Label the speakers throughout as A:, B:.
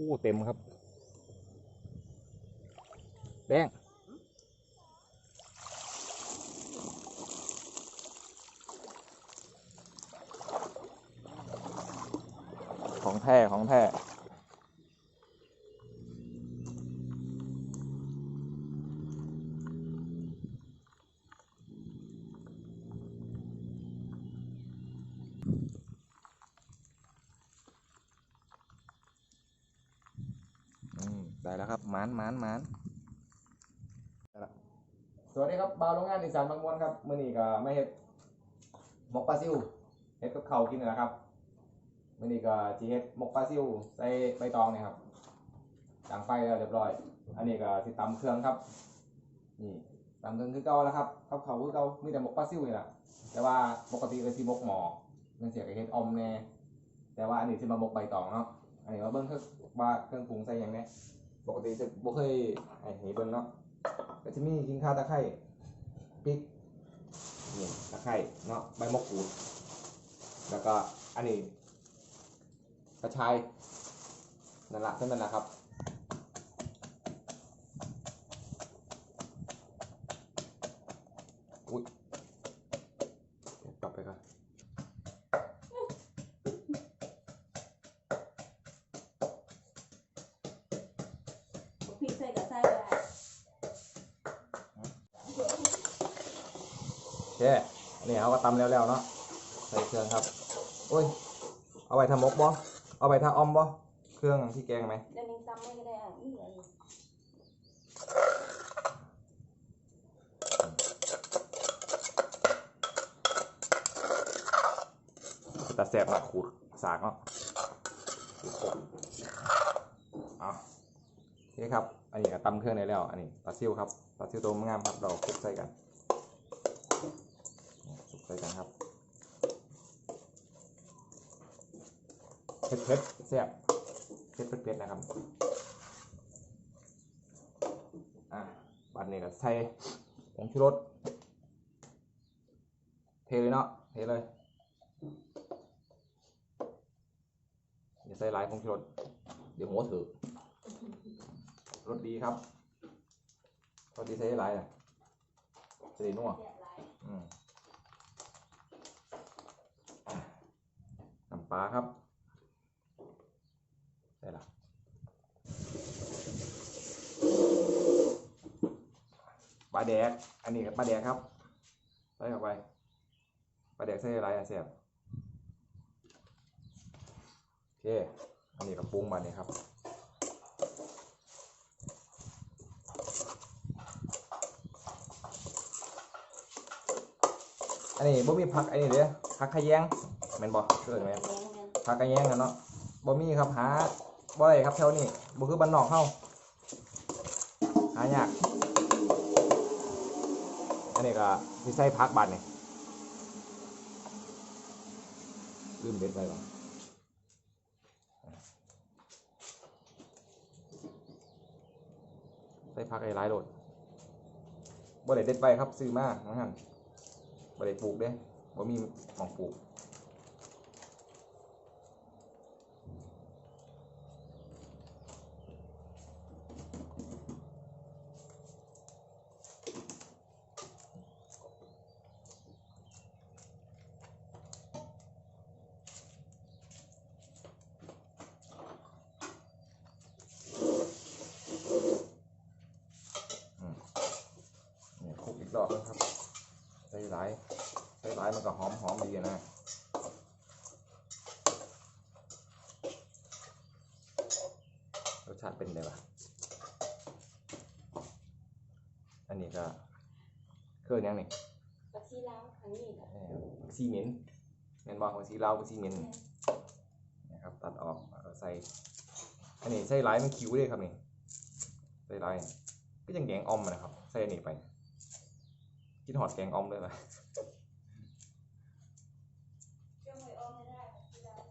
A: อ้เต็มครับ แดงของแท้ของแท้ อืมได้แล้วครับหมานหมานหมานได้ละสวัสดีครับบ่าว โรงงานอีสานบางมวนครับมื้อนี้ก็ไม่เฮ็ดหมกปลาซิวเฮ็ดกับข้าวกินนะครับมื้อนี้ก็สิเฮ็ดหมกปลาซิวใส่ใบตองเนี่ยครับดังไฟแล้วเรียบร้อย อันนี้ก็สิตำเครื่องครับ นี่ตำเครื่องคือเก่าแล้วครับกับข้าวคือเก่ามีแต่หมกปลาซิวนี่แหละแต่ว่าปกติก็สิหมกหมอนั่นเสียก็เฮ็ดอมแน่แต่ว่าอันนี้สิมาหมกใบตองเนาะอันนี้มาเบิ่งคือว่าเครื่องปรุงใส่หยังแหน่ปกติจะบ่เคยไอ้นี่เบิ่งเนาะก็จะมีกินข้าวตะไคร้ ริกนี่ตะไคร้เนาะใบมะกรูด แล้วก็อันนี้กระชายนั่นแหละเท่านั้นแหละครับ อันนี้เขาก็ตำแล้วๆเนาะใส่เครื่องครับโอ้ยเอาไว้ทำมกบ่เอาไว้ทำออมบ่เครื่องที่แกงไหม
B: เดี๋ยวนี้ตำไม่ก็ได้อะนี่เหลืออยู่
A: แต่แสบเนาะขูดสากเนาะเอาโอเคครับ อันนี้ก็ตำเครื่องได้แล้ว อันนี้ปลาซิวครับ ปลาซิวตัวงามครับ เราคลุกใส่กันคลุกใส่กันครับ เผ็ดเผ็ดๆแซ่บเผ็ดเผ็ดเผ็ดๆนะครับ อะบัดนี้ก็ใส่ผงชูรสเทเลยเนาะเทเลยอย่าใส่หลายผงชูรสเดี๋ยวหัวถือรสดีครับรสดีใส่หลายอะจะได้นัว
B: แซ่บหลาย
A: อืมน้ำปลาครับได้ละ ปลาแดก อันนี้กับปลาแดกครับใส่เข้าไปปลาแดกใส่อะไรอะเสียบโอเค อันนี้กับปรุงมาเนี่ยครับอันนี้บ่มีผักอันนี้เด้อผักขะแยงแม่นบ่เกิดแม่น
B: แม่นแมน
A: ผักขะแยงนะเนาะบ่มีครับหาบ่ได้ครับแถวนี้บ่คือบ้านนอกเฮาหายาก อันนี้ก็สิใส่พักบาดนี่ลืมเด็ดไปบ่ใส่พักไอ้หลายโลดบ่ได้เด็ดไปครับซื้อมาว่าหั่นบ่ได้ปลูกเด้บ่มีหม่องปลูก อืมนี่คลุกอีกรอบ นึงครับใส่หลายใส่หลายมันก็หอมหอมดีนะรสชาติเป็นไงบ้างอันนี้ก็เครื่องยังนี่
B: กะทิล้างอันนี้แหละ
A: เอ่อซีเมนต์เมนบอกว่าซีลาวกับซีเมนต์นะครับตัดออกแล้วก็ใส่อันนี้ใส่หลายมันคิ้วเลยครับนี่ใส่หลายก็ยังแกงออมอะนะครับ ใส่อันนี้ไป กินหอดแกงออมเลยไหม
B: ช่วงไว้ออมไม่ได้กะทิล้าง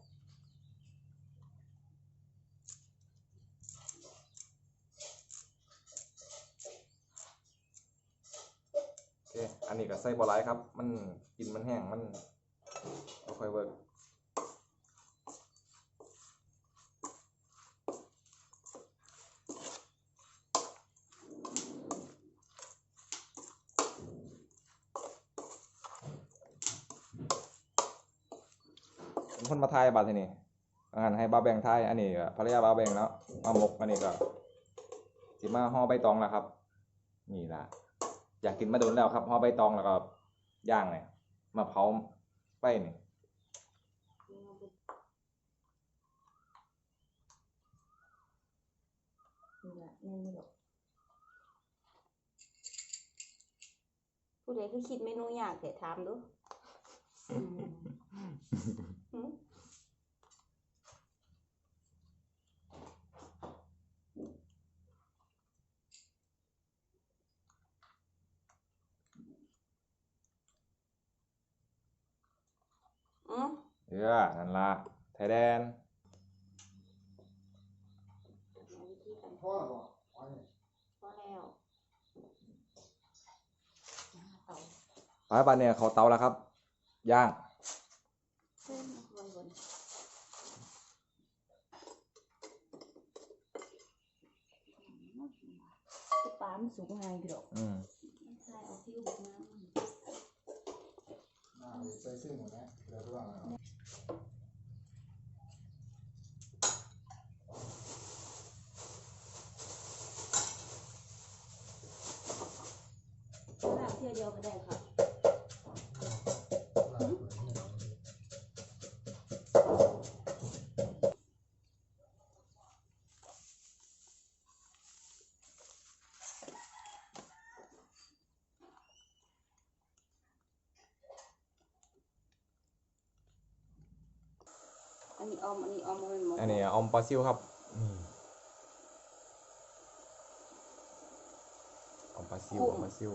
A: โอเคอันนี้ก็ใส่บอไลครับ มันกินมันแห้ง มันบ่ค่อยเวิร์ก คนมาทายบาดทีนี้อาหารให้บาวแบงทายอันนี้ก็ภรรยาบาวแบงเนาะมาหมกอันนี้ก็สิมาห่อใบตองแล้วครับ นี่ล่ะอยากกินมาโดนแล้วครับห่อใบตองแล้วก็ย่างเนี่ยมาเผาไปนี่
B: นี่แหละแม่นบ่หรอกผู้ใดคือคิดเมนูยากแต่ถามดูหืม อืม
A: เออนั่นละไทยแดน
B: เอาวิธีกัน
C: พ่อบออ๋อนี่
B: พอแล้วเตา
A: ปลาบานเนี่ยเขาเตาแล้วครับ ย่าง
B: เส้นบนบน คือปลามันสุกง่ายพี่ดอก
A: อืม
B: ใช่เอาที่บุกมา
C: น่าไปซื้อหมดนะเดี๋ยวทุกอย่างเลย
B: ลาบเที่ยวเดียวก็ได้ค่ะ อันนี้ออม อันนี้ออมมันเป็นหมก
A: อันนี้ออมปลาซิวครับออมปลาซิวออมปลาซิว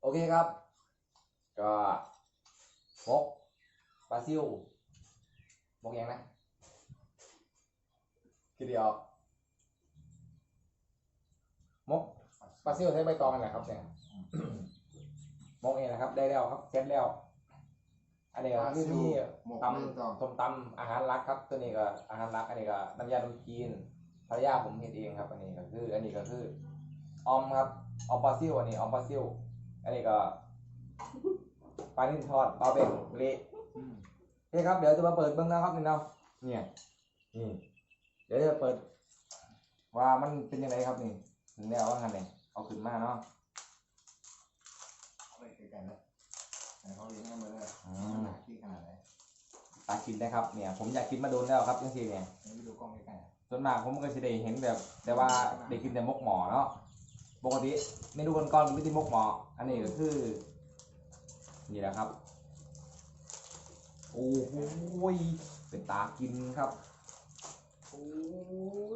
A: โอเคครับ ก็มกปลาซิวมกยังนะคิดเดียวมก ปลาซิวใช้ใบตองนั่นแหละครับเนี่ยมกเองนะครับ ได้แล้วครับเสร็จแล้ว อันนี้ก็คือที่
C: หมก
A: ต
C: ไม่ต้องำ
A: ส้มตำอาหารรักครับ ตัวนี้ก็อาหารรัก อันนี้ก็น้ำยาดมจีนภรรยาผมเฮ็ดเองครับ อันนี้ก็คือ อันนี้ก็คือออมครับออมปลาซิวอันนี้ออมปลาซิวอันนี้ก็ปลานิ่นทอดปลาเบงเละ
C: อืม
A: โอเคครับเดี๋ยวจะมาเปิดเบื้องหน้าครับนี่เนาะเนี่ยนี่เดี๋ยวจะเปิด ว่ามันเป็นยังไงครับนี่ถึงแนวว่างันเนี่ย เอาขึ้นมาเนาะ
C: เอาไปไกลๆนะแต่เขาเลี้ยงให้มาเลย
A: อื
C: ข
A: ม
C: นาดที่ขนาดไหน
A: ตากินนะครับเนี่ยผมอยากกินมาโดนแล้วครับจังซี่เนี่ย
C: ให้ไปดูกล้องใกล้ๆอะ
A: ส่วนมากผมก็จะได้เห็นแบบ แต่ว่าได้กินแต่มกหมอเนาะปกติเมนูก่อนๆมีแต่มกหมอ อันนี้ก็คือนี่แหละครับ โอ้โหยเป็นตากินครับ
C: โอ้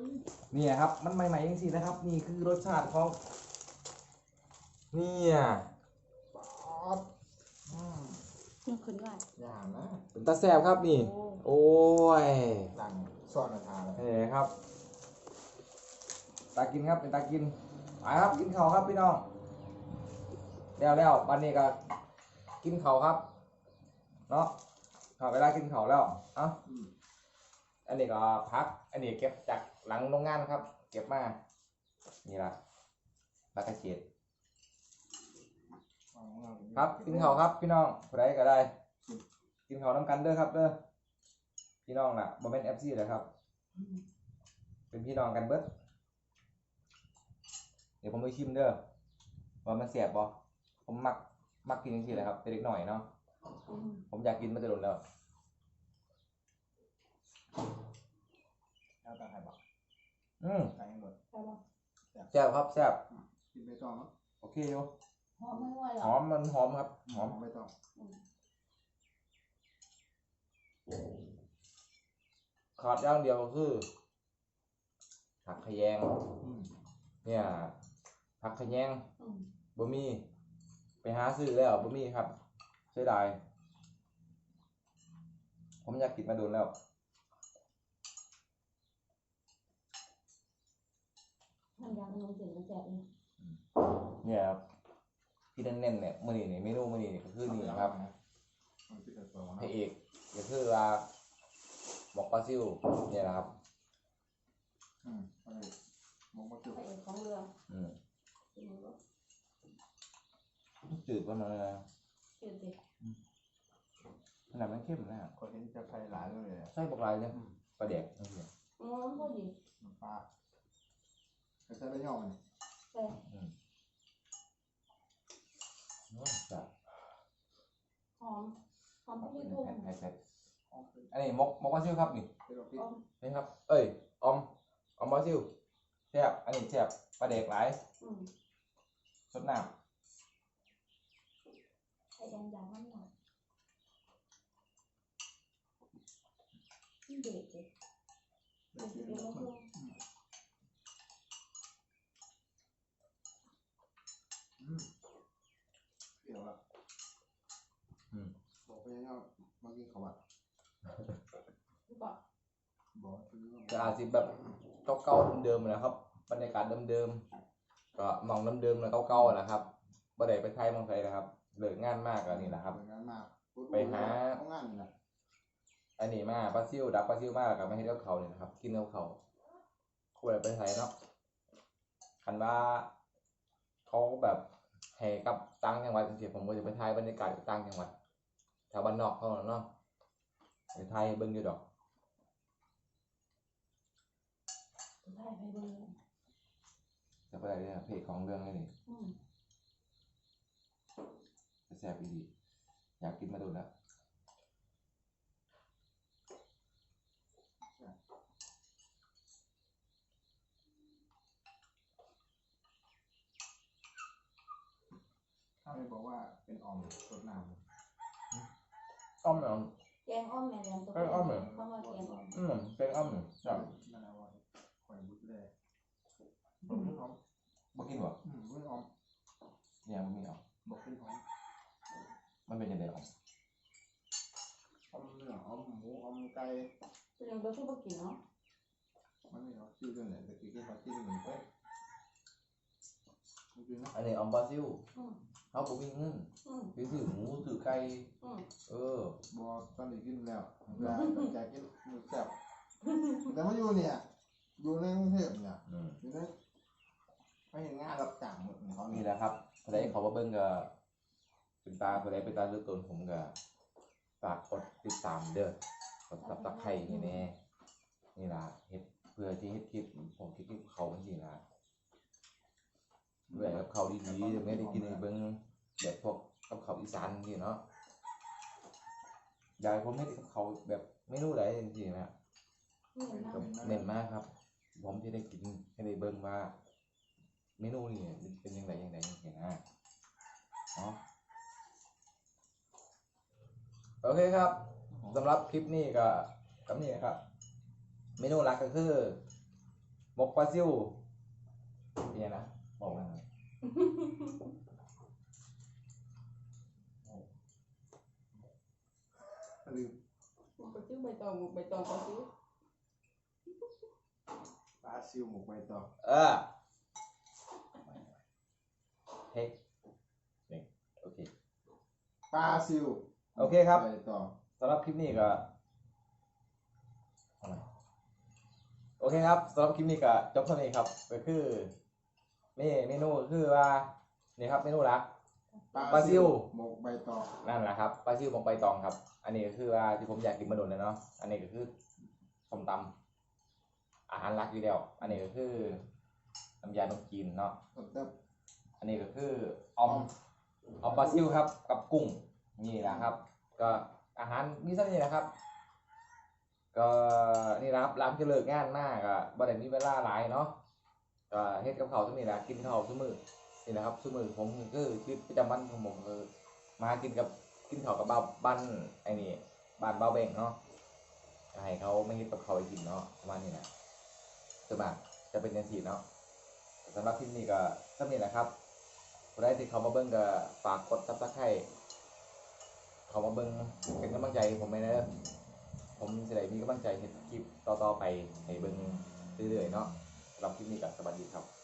C: ย
A: นี่ครับ มันใหม่ๆจริงๆนะครับ นี่คือรสชาติของ เนี่ย
C: ป๊อดอืม
B: นี่ขึ้นว่า
C: อย่างนะ
A: เป็นตาแซ่บครับนี่
B: โอ้
A: โอ้ย
C: หลังซ่อนอาทานเลย
A: นี่ครับ ตากินครับเป็นตากินไปครับกินข้าวครับพี่น้องแล้วแล้ววันนี้ก็กินข้าวครับ เนาะข้าวเวลากินข้าวแล้วเอะ
C: อืม
A: อันนี้ก็พัก อันนี้เก็บจากหลังโรงงานครับ เก็บมา นี่ละปลากระเจี๊ยด
C: เอาของเรา
A: ครับกินข้าวครับพี่น้องผู้ใดก็ได้ กินข้าวน้ำกันเด้อครับเด้อพี่น้องน่ะบ่เป็นเอฟซีเลยครับ เป็นพี่น้องกันเบิดเดี๋ยวผมไปชิมเด้อว่ามันเสียบบ่ผมมักมักกินจริงๆเลยครับเป็นเด็กหน่อยเนาะ
B: อืม
A: ผมอยากกินมาจะหล่นแล้ว
C: แล้วตาใครบอก
A: อืม
C: ใครให้หมด
B: ใช่ปะ
A: แซ่บครับแซ่บ
C: กินไปต้องเนาะ
A: โอเคอยู่
B: หอมไม่ไหวหร
A: ห
B: อ
A: อมมันหอมครับ หอม
C: ไม่ต้อง
A: ขาดอย่างเดียวก็คือผักขะแยง
C: อืม
A: เนี่ยผักขะแยง
B: อืม
A: บ่มีไปหาซื้อแล้วบ่มีครับเสียดายผมอยากกินมาโดนแล้ว
B: ทำยางขนมเส้นกระแจกเลย
A: เนี่ยครับ ที่เน้นๆเนี่ยมื้อนี้นี่เมนูมื้อนี้นี่ก็คือนี่นะครับ
C: มันจะเกิดตัว
A: พ
C: เนาะ
A: ระเอกก็คือว่าบอกปลาซิวเนี่ยนะครับ
C: อืมเอาเลยมองมาจุด
B: พระเอกของเรื่อง
A: อืม
B: จริงบ่
A: จืดประมาณนั้น
B: ชื่อสิ
A: ขนาดมันเข้มนะ
C: ก็เห็นจะใครหลายเลยอะ
A: ใช่บอกลายเนี่ยปลาแดกนี่เนี่ย
B: อ๋อพอดี
C: น้ำปลาใครใช้ได้ย่อมัน
B: ใส่
A: จ้ะ
B: หอมหอมพริก
A: เผ็
B: ทุ่
A: ด
B: ม
A: เผ็ดเผ็ด
C: อ๋อเป็น
A: อันนี้มกมกบราซิลครับนี่
C: เป็นเราพิษ
B: หอม
A: นี่ครับ เอ้ยออมออมบราซิลแซ่บอันนี้แซ่บปลาแดกหลาย
B: อืม
A: สดน้
B: ไข่แดงยางมันหน่อยเด็กเด็ก
C: เด็ก
B: เด็ก
C: เด็ก
B: เด็ก
C: เด็ก
B: มะม่วง
C: อืมเดี๋ยวละำ
A: อืม
C: บอกไปยังไง มากินข้าวอะ
B: หรือเปล่า
C: บอกซื้อ
A: จะอาจสิแบบเก่าๆเดิมๆนะครับบรรยากาศเดิมๆก็มองเดิมๆเลยเก่าๆนะครับบ่ได้ไปไทยเมองไทยนะครับเลิกงานมากอันนี้แหละครับ
C: ไปงานมาก
A: ไปหา
C: เขางานนี่แหละ
A: อันนี้มาปลาซิวดับปลาซิวมากกับไม่ให้กับเขาเลยนะครับ กินกับเขาควรไปไทยเนาะคันว่าเขาแบบให้กับต่างจังหวัดจริงๆผมก็จะไปไทยบรรยากาศกับต่างจังหวัด แถวบ้านนอกเขาเนาะไปไทยเบิ้งอยู่ดอก
B: ได้ไปเบิ่ง
A: จะไปอะไรเนี่ยเพจของเรื่องนี่นี่
B: อืม
A: จะแซ่บอีดีอยากกินมาดูแล้ว
C: ถ้าไม่บอกว่าเป็นออมสดน้ำ
A: อ้อมเหรอ
B: แกงอ้อมแม่แดงตัว
A: แกงอ้อมเหรอ
B: เข้ามาแกงอ้อม
A: อืมเป็นอ้อมเหรอครับ
C: มั นอร่อยคอยบุตรเลยบอกเป็นออม
A: บ่กินบ่
C: อืมเป็นออม
A: เนี่ยมันมีอะ
C: บอกเป็นออม
A: มันเป็นยังไงอะ
C: ออมเนื้อออมหมูออมไก่
B: เป็นยังบ่คือบ่กินเนาะ
C: มันไม่เอาชื่อเรื่องไหนแต่กี้ก็เขาชื่อหนึ่งเป๊ะจริงๆนะ
A: อันนี้อ้อมบราซิล
B: อืม
A: เขาบ่มีเงิน
B: อืม
A: ไปซื้อหมูซื้อไก่
B: อืม
A: เออ
C: บอตอนนี้กินแล้วเวลาอยากกินหมูแซ่บแต่มาอยู่เนี่ย อยู่ในกรุงเทพเนี่ย
A: อืม
C: อยู่ในไม่เห็นงานรับจ้างหมดของเขา
A: นี่
C: เนี่ย
A: แหละครับพอได้เขาว่าเบิ้งก็เป็นตาพอได้เป็นตาเลือดตนผมก็ฝากกดติดตามเด้อกดซับตะไคร้นี่แน่นี่ล่ะเฮ็ดเพื่อที่เฮ็ดคลิปผมคิดคลิปเขาจริงๆล่ะ เพื่อให้กับเขาดีๆไม่ได้กินในเบิ้งแบบพวกกับเขาวอีสานจริงๆเนาะอยากให้ผมเฮ็ดกับเขาวแบบเมนูใดจริงๆนะ
B: นี่เห็น
A: ก็
B: น้ำ
A: เน้นมากครับ ผมที่ได้กินให้ได้เบิ่งว่า เมนูนี่เป็นยังไงยังไงอย่างเงี้ยนะเนาะโอเคครับสำหรับคลิปนี้ก็กับนี่นะครับ เมนูหลักก็คือหมกปลาซิวเนี่ยนะ บอกมาหน่อย
C: ลืม
B: ไปซื้อใบตองใบตองไปซื้อ
C: ปลาซิวหมกใบตอง
A: เออเฮ้ยนี่โอเค
C: ปลาซิว
A: โอเคครับ
C: ใบตอง
A: สำหรับคลิปนี้ก็เอาใหม่โอเคครับสำหรับคลิปนี้ก็จบเท่านี้ครับก็คือ นี่เมนูก็คือว่านี่ครับเมนูหลัก ปลาซิว
C: หมกใบตอง
A: นั่นแหละครับปลาซิวหมกใบตองครับ อันนี้ก็คือว่าที่ผมอยากกินมาโดนเลยเนาะอันนี้ก็คือส้มตำอาหารหลักอยู่แล้ว อันนี้ก็คือน้ำยาขนมจีนเนาะ
C: สดแบบ
A: อันนี้ก็คือออมออมปลาซิวครับ กับกุ้งนี่แหละครับ ก็อาหารมีเท่านี้นะครับ ก็นี่นะครับร้านจะเลิกงานมากอะบ่ได้มีเวลาหลายเนาะ ก็เฮ็ดกับเขาทุกนี่แหละกินเขาทุกมื้อนี่แหละครับทุกมื้อผมคือชีวิตประจำวันของผมคือมากินกับกินเขากับบ้านบ้านไอ้นี่บ้านเบาเบ่งเนาะให้เขาไม่เฮ็ดกับข้าวให้กินเนาะประมาณนี้แหละส่วนมากจะเป็นจังซี่เนาะสำหรับคลิปนี้ก็เท่านี้แหละครับผู้ใดที่เขามาเบิ่งก็ฝากกด Subscribe เขามาเบิ่งเป็นกำลังใจผมไปเด้อผมจะได้มีกำลังใจเห็นคลิปต่อๆไปให้เบิ่งเรื่อยๆเนาะ รำที่นี่กับสวัสดีครับ